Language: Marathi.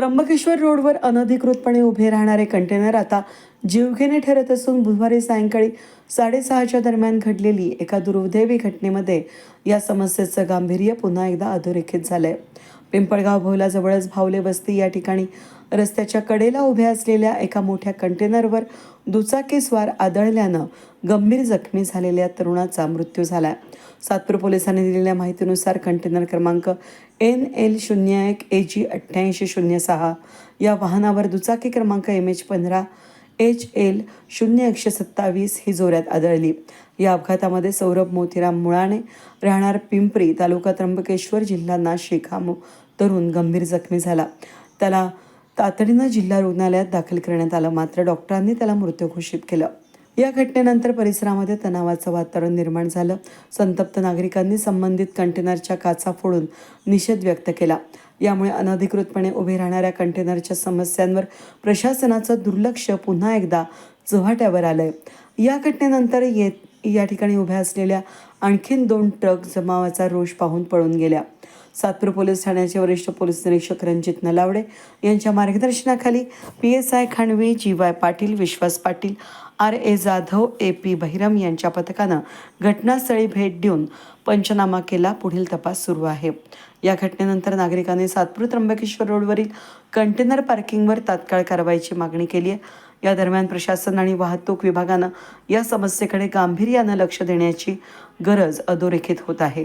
त्र्यंबकेश्वर रोडवर अनधिकृतपणे उभे राहणारे कंटेनर आता जीवघेणे ठरत असून बुधवारी सायंकाळी साडेसहाच्या दरम्यान घडलेली एका दुर्दैवी घटनेमध्ये या समस्येचं गांभीर्य पुन्हा एकदा अधोरेखित झालंय. पिंपळगाव भोवलाजवळच भावले वस्ती या ठिकाणी रस्त्याच्या कडेला उभ्या असलेल्या एका मोठ्या कंटेनरवर दुचाकीस्वार आदळल्यानं गंभीर जखमी झालेल्या तरुणाचा मृत्यू झाला. सातपूर पोलिसांनी दिलेल्या माहितीनुसार कंटेनर क्रमांक एन एल शून्य एक ए जी अठ्ठ्याऐंशी शून्य सहा या वाहनावर दुचाकी क्रमांक एम एच पंधरा एच एल शून्य एकशे सत्तावीस ही जोऱ्यात आदळली. या अपघातामध्ये सौरभ मोतीराम मुळाणे राहणार पिंपरी तालुका त्र्यंबकेश्वर जिल्हा नाशिक हा तरुण गंभीर जखमी झाला. त्याला तातडीनं जिल्हा रुग्णालयात दाखल करण्यात आलं. मात्र डॉक्टरांनी त्याला मृत्यू घोषित केलं. या घटनेनंतर परिसरामध्ये तणावाचं वातावरण निर्माण झालं. संतप्त नागरिकांनी संबंधित कंटेनरच्या काचा फोडून निषेध व्यक्त केला. यामुळे अनधिकृतपणे उभे राहणाऱ्या कंटेनरच्या समस्यांवर प्रशासनाचं दुर्लक्ष पुन्हा एकदा चव्हाट्यावर आलंय. या घटनेनंतर येत या ठिकाणी उभ्या असलेल्या आणखीन दोन ट्रक जमावाचा रोष पाहून पळून गेल्या. सातपूर पोलीस ठाण्याचे वरिष्ठ पोलीस निरीक्षक रणजित नलावडे यांच्या मार्गदर्शनाखाली P S I Khandavi G Y Patil Vishwas Patil R A Jadhav A P Bahiram यांच्या पथकानं घटनास्थळी भेट देऊन पंचनामा केला. पुढील तपास सुरू आहे. या घटनेनंतर नागरिकांनी सातपूर त्र्यंबकेश्वर रोडवरील कंटेनर पार्किंगवर तात्काळ कारवाईची मागणी केली आहे. या दरम्यान प्रशासन आणि वाहतूक विभागानं या समस्येकडे गांभीर्यानं लक्ष देण्याची गरज अधोरेखित होत आहे.